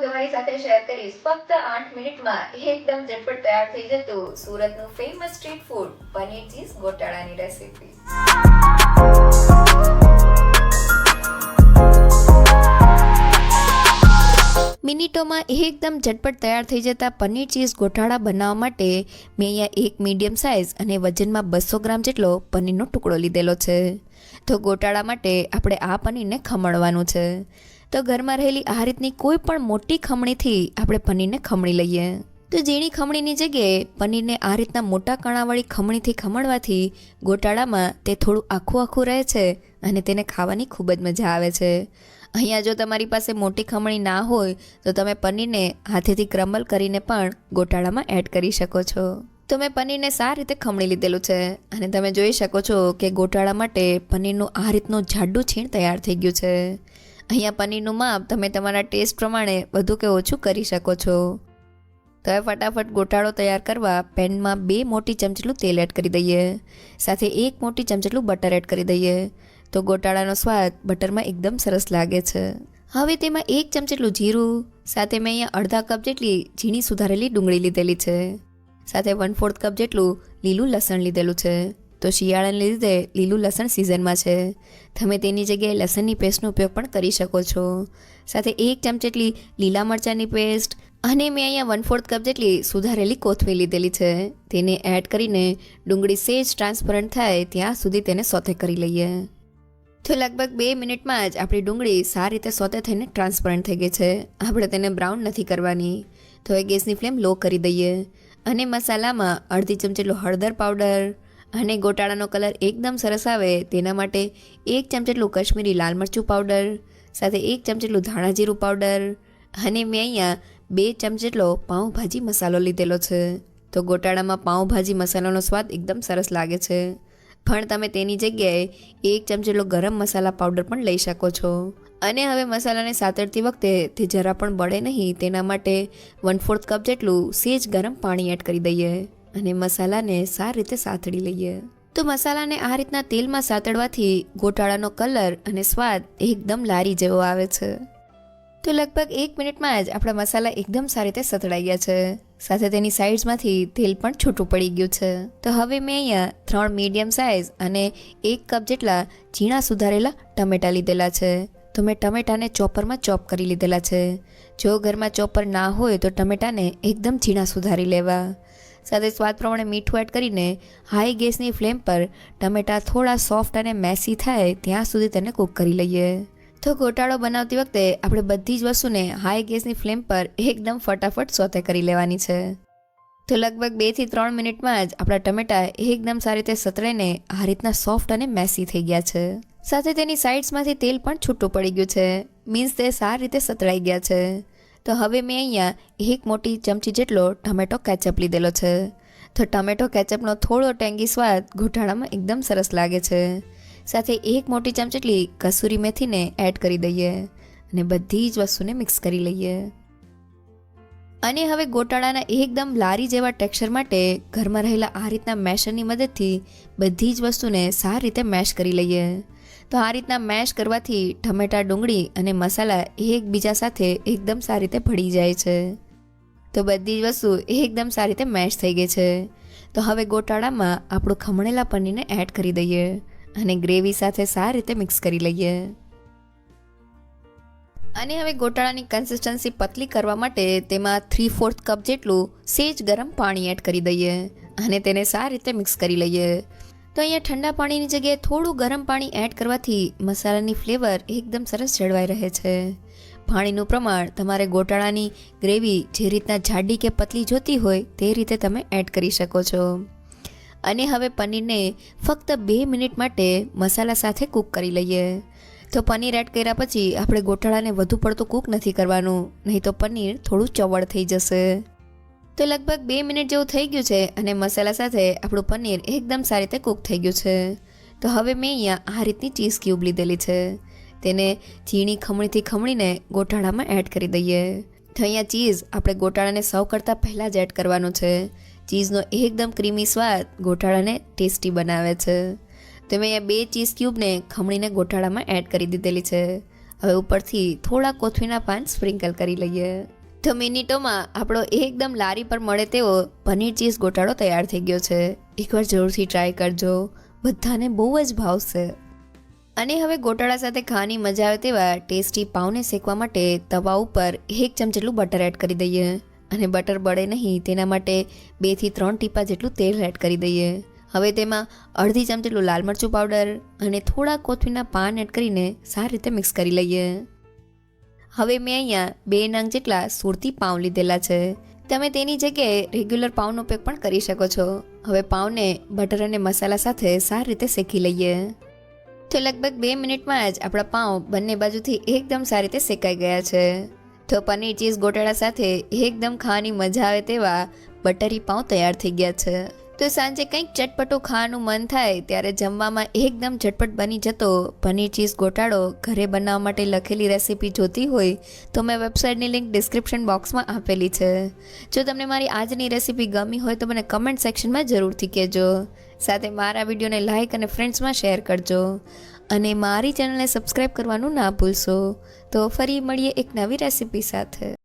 તમારી સાથે શેર કરીશ ફક્ત આઠ મિનિટમાં એકદમ ઝટપટ તૈયાર થઈ જતું સુરતનું famous street food paneer cheese ગોટાળાની recipe મિનિટોમાં એકદમ ઝટપટ તૈયાર થઈ જતા પનીર ચીઝ ગોટાળા બનાવવા માટે મેં અહીંયા એક મીડિયમ સાઇઝ અને વજનમાં બસો ગ્રામ જેટલો પનીરનો ટુકડો લીધેલો છે. તો ગોટાળા માટે આપણે આ પનીરને ખમણવાનું છે. તો ઘરમાં રહેલી આ રીતની કોઈ પણ મોટી ખમણીથી આપણે પનીરને ખમણી લઈએ. તો ઝીણી ખમણીની જગ્યાએ પનીરને આ રીતના મોટા કણાવાળી ખમણીથી ખમણવાથી ગોટાળામાં તે થોડું આખું આખું રહે છે અને તેને ખાવાની ખૂબ જ મજા આવે છે. અહીંયા જો તમારી પાસે મોટી ખમણી ના હોય, તો તમે પનીરને હાથેથી ક્રમલ કરીને પણ ગોટાળામાં એડ કરી શકો છો. તો મેં પનીરને સારી રીતે ખમણી લીધેલું છે અને તમે જોઈ શકો છો કે ગોટાળા માટે પનીરનું આ રીતનું જાડું છીણ તૈયાર થઈ ગયું છે. અહીંયા પનીરનું માપ તમે તમારા ટેસ્ટ પ્રમાણે વધુ કે ઓછું કરી શકો છો. તો હવે ફટાફટ ગોટાળો તૈયાર કરવા પેનમાં બે મોટી ચમચીલું તેલ એડ કરી દઈએ. સાથે એક મોટી ચમચેટલું બટર એડ કરી દઈએ. તો ગોટાળાનો સ્વાદ બટરમાં એકદમ સરસ લાગે છે. હવે તેમાં એક ચમચેટલું જીરું, સાથે મેં અહીંયા અડધા કપ જેટલી ઝીણી સુધારેલી ડુંગળી લીધેલી છે. સાથે વન ફોર્થ કપ જેટલું લીલું લસણ લીધેલું છે. તો શિયાળાને લીધે લીલું લસણ સિઝનમાં છે. તમે તેની જગ્યાએ લસણની પેસ્ટનો ઉપયોગ પણ કરી શકો છો. સાથે એક ચમચ જેટલી લીલા મરચાંની પેસ્ટ અને મેં અહીંયા વન ફોર્થ કપ જેટલી સુધારેલી કોથમીર લીધેલી છે. તેને એડ કરીને ડુંગળી સેજ ટ્રાન્સપરન્ટ થાય ત્યાં સુધી તેને સોતે કરી લઈએ. તો લગભગ બે મિનિટમાં જ આપણી ડુંગળી સારી રીતે સોતે થઈને ટ્રાન્સપરન્ટ થઈ ગઈ છે. આપણે તેને બ્રાઉન નથી કરવાની. તો એ ગેસની ફ્લેમ લો કરી દઈએ. અને મસાલામાં અડધી ચમચી હળદર પાવડર અને ગોટાળાનો કલર એકદમ સરસ આવે, તેના માટે એક ચમચેટલું કશ્મીરી લાલ મરચું પાવડર સાથે એક ચમચેટલું ધાણા જીરું પાવડર અને મેં અહીંયા બે ચમચેટલો પાઉંભાજી મસાલો લીધેલો છે. તો ગોટાળામાં પાઉંભાજી મસાલાનો સ્વાદ એકદમ સરસ લાગે છે. પણ તમે તેની જગ્યાએ એક ચમચેટલો ગરમ મસાલા પાવડર પણ લઈ શકો છો. અને હવે મસાલાને સાતરતી વખતે તે જરા પણ બળે નહીં, તેના માટે વન ફોર્થ કપ જેટલું સેજ ગરમ પાણી એડ કરી દઈએ. અને મસાલાને સારી રીતે સાતળી લઈએ. તો મસાલાને આ રીતના તેલમાં સાતળવાથી ગોટાળાનો કલર અને સ્વાદ એકદમ લારી જેવો આવે છે. તો લગભગ એક મિનિટમાં જ આપણા મસાલા એકદમ સારી રીતે સતળાઈ ગયા છે. સાથે તેની સાઇડ્સમાંથી તેલ પણ છૂટું પડી ગયું છે. તો હવે મેં અહીંયા ત્રણ મીડિયમ સાઇઝ અને એક કપ જેટલા ઝીણા સુધારેલા ટમેટાં લીધેલા છે. તો મેં ટમેટાને ચોપરમાં ચોપ કરી લીધેલા છે. જો ઘરમાં ચોપર ના હોય તો ટમેટાને એકદમ ઝીણા સુધારી લેવા. સાથે સ્વાદ પ્રમાણે મીઠું એડ કરીને હાઈ ગેસની ફ્લેમ પર ટમેટાં થોડા સોફ્ટ અને મેસી થાય ત્યાં સુધી તેને કૂક કરી લઈએ. તો ગોટાળો બનાવતી વખતે આપણે બધી જ વસ્તુને હાઈ ગેસની ફ્લેમ પર એકદમ ફટાફટ સોતે કરી લેવાની છે. તો લગભગ બેથી ત્રણ મિનિટમાં જ આપણા ટમેટા એકદમ સારી રીતે સતળાઈને આ રીતના સોફ્ટ અને મેસી થઈ ગયા છે. સાથે તેની સાઇડ્સમાંથી તેલ પણ છૂટું પડી ગયું છે. મીન્સ તે સારી રીતે સતળાઈ ગયા છે. તો હવે મેં અહીંયા એક મોટી ચમચી જેટલો ટમેટો કેચઅપ લીધેલો છે. તો ટમેટો કેચઅપનો થોડો ટેંગી સ્વાદ ગોટાળામાં એકદમ સરસ લાગે છે. સાથે એક મોટી ચમચીટલી કસૂરી મેથીને એડ કરી દઈએ અને બધી જ વસ્તુને મિક્સ કરી લઈએ. અને હવે ગોટાળાના એકદમ લારી જેવા ટેક્સચર માટે ઘરમાં રહેલા આ રીતના મેશરની મદદથી બધી જ વસ્તુને સારી રીતે મેશ કરી લઈએ. તો આ રીતના મેશ કરવાથી ટમેટા ડુંગળી અને મસાલા એકબીજા સાથે એકદમ સારી રીતે ભળી જાય છે. તો બધી જ વસ્તુ એકદમ સારી રીતે મેશ થઈ ગઈ છે. તો હવે ગોટાળામાં આપણું ખમણેલા પનીરને એડ કરી દઈએ અને ગ્રેવી સાથે સારી રીતે મિક્સ કરી લઈએ. અને હવે ગોટાળાની કન્સિસ્ટન્સી પતલી કરવા માટે તેમાં થ્રી ફોર્થ કપ જેટલું સેજ ગરમ પાણી એડ કરી દઈએ અને તેને સારી રીતે મિક્સ કરી લઈએ. તો અહીંયા ઠંડા પાણીની જગ્યાએ થોડું ગરમ પાણી એડ કરવાથી મસાલાની ફ્લેવર એકદમ સરસ જળવાઈ રહે છે. પાણીનું પ્રમાણ તમારે ગોટાળાની ગ્રેવી જે રીતના જાડી કે પતલી જોતી હોય તે રીતે તમે એડ કરી શકો છો. અને હવે પનીરને ફક્ત બે મિનિટ માટે મસાલા સાથે કૂક કરી લઈએ. તો પનીર એડ કર્યા પછી આપણે ગોટાળાને વધુ પડતું કૂક નથી કરવાનું, નહીં તો પનીર થોડું ચવળ થઈ જશે. તો લગભગ બે મિનિટ જેવું થઈ ગયું છે અને મસાલા સાથે આપણું પનીર એકદમ સારી રીતે કૂક થઈ ગયું છે. તો હવે મેં અહીંયા આ રીતની ચીઝ ક્યુબ લીધેલી છે. તેને ઝીણી ખમણીથી ખમણીને ગોટાળામાં એડ કરી દઈએ. તો અહીંયા ચીઝ આપણે ગોટાળાને સર્વ કરતાં પહેલાં જ એડ કરવાનું છે. ચીઝનો એકદમ ક્રીમી સ્વાદ ગોટાળાને ટેસ્ટી બનાવે છે. તો મેં અહીંયા બે ચીઝ ક્યુબને ખમણીને ગોટાળામાં એડ કરી દીધેલી છે. હવે ઉપરથી થોડા કોથમીના પાન સ્પ્રિંકલ કરી લઈએ. તો મિનિટોમાં આપણો એકદમ લારી પર મળે તેવો પનીર ચીઝ ગોટાળો તૈયાર થઈ ગયો છે. એકવાર જરૂરથી ટ્રાય કરજો. બધાને બહુ જ ભાવશે. અને હવે ગોટાળા સાથે ખાવાની મજા આવે તેવા ટેસ્ટી પાવને શેકવા માટે તવા ઉપર એક ચમચ જેટલું બટર એડ કરી દઈએ. અને બટર બળે નહીં, તેના માટે બેથી ત્રણ ટીપા જેટલું તેલ એડ કરી દઈએ. હવે તેમાં અડધી ચમચ જેટલું લાલ મરચું પાવડર અને થોડા કોથમીના પાન એડ કરીને સારી રીતે મિક્સ કરી લઈએ. હવે મેં અહીંયા બે નંગ જેટલા સુરતી પાઉં લીધેલા છે. તમે તેની જગ્યાએ રેગ્યુલર પાઉંનો ઉપયોગ પણ કરી શકો છો. હવે પાઉંને બટર અને મસાલા સાથે સારી રીતે શેકી લઈએ. તો લગભગ બે મિનિટમાં જ આપણા પાઉં બંને બાજુથી એકદમ સારી રીતે શેકાઈ ગયા છે. તો પનીર ચીઝ ગોટાળા સાથે એકદમ ખાવાની મજા આવે તેવા બટરી પાઉં તૈયાર થઈ ગયા છે. તો સાંજે કંઈક ચટપટું ખાવાનું મન થાય ત્યારે જમવામાં એકદમ ઝટપટ બની જતો. પનીર ચીઝ ગોટાળો, ઘરે બનાવવા માટે લખેલી રેસીપી જોતી હોય તો મેં વેબસાઇટની લિંક ડિસ્ક્રિપ્શન બોક્સમાં આપેલી છે. જો તમને મારી આજની રેસીપી ગમી હોય તો મને કમેન્ટ સેક્શનમાં જરૂરથી કહેજો. સાથે મારા વિડીયોને લાઇક અને ફ્રેન્ડ્સમાં શેર કરજો. અને મારી ચેનલને સબસ્ક્રાઈબ કરવાનું ના ભૂલશો. તો ફરી મળીએ એક નવી રેસીપી સાથે.